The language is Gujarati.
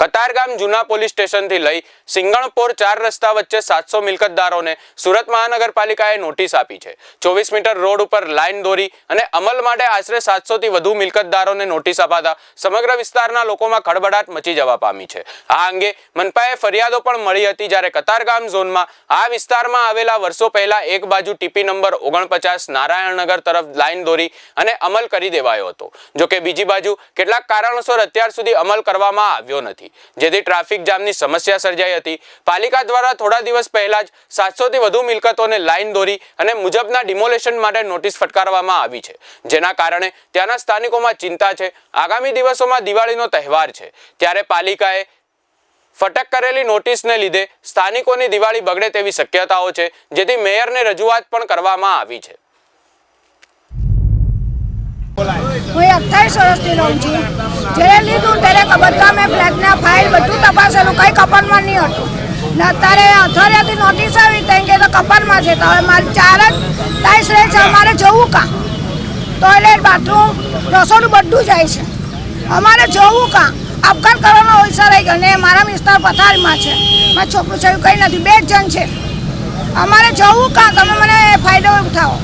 કતારગામ જૂના પોલીસ સ્ટેશનથી લઈ સિંગણપોર ચાર રસ્તા વચ્ચે સાતસો મિલકતદારોને સુરત મહાનગરપાલિકાએ નોટિસ આપી છે. ચોવીસ મીટર રોડ ઉપર લાઇન દોરી અને અમલ માટે આશરે સાતસોથી વધુ મિલકતદારોને નોટિસ અપાતા સમગ્ર વિસ્તારના લોકોમાં ખળબડાટ મચી જવા પામી છે. આ અંગે મનપાએ ફરિયાદો પણ મળી હતી જ્યારે કતારગામ ઝોનમાં આ વિસ્તારમાં આવેલા વર્ષો પહેલા એક બાજુ ટીપી નંબર ઓગણપચાસ નારાયણનગર તરફ લાઇન દોરી અને અમલ કરી દેવાયો હતો. જોકે બીજી બાજુ કેટલાક કારણોસર અત્યાર સુધી અમલ કરવામાં આવ્યો નથી. જેથી ટ્રાફિક જામની સમસ્યા સર્જાઈ હતી. પાલિકા દ્વારા થોડા દિવસ પહેલા જ સાતસોથી વધુ મિલકતોને લાઇન દોરી અને મુજબના ડિમોલેશન માટે નોટિસ ફટકારવામાં આવી છે. જેના કારણે ત્યાંના સ્થાનિકોમાં ચિંતા છે. આગામી દિવસોમાં દિવાળીનો તહેવાર છે. ત્યારે પાલિકાએ ફટક કરેલી નોટિસને લીધે સ્થાનિકોની દિવાળી બગડે તેવી શક્યતાઓ છે. જેથી મેયરને રજૂઆત પણ કરવામાં આવી છે. હું અઠ્ઠાવીસ વર્ષથી રહું છું. જ્યારે લીધું ત્યારે બધા મેં ફ્લેટના ફાઇલ બધું તપાસેલું, કંઈ કપનમાં નહીં હતું. ને અત્યારે અઠવાડિયાથી નોટિસ આવી ત્યાં કે તો કપનમાં છે, તો હવે મારે ચાર જ તાઈસ રહે છે અમારે જવું કાં? ટોયલેટ બાથરૂમ રસોડું બધું જાય છે. અમારે જવું કાં? અપઘાત કરવાનો ઓછા રહી ગયો ને મારા વિસ્તાર પથારીમાં છે. મારા છોકરું છે કંઈ નથી, બે જ જણ છે. અમારે જવું કાં? તમે મને ફાયદો ઉઠાવો.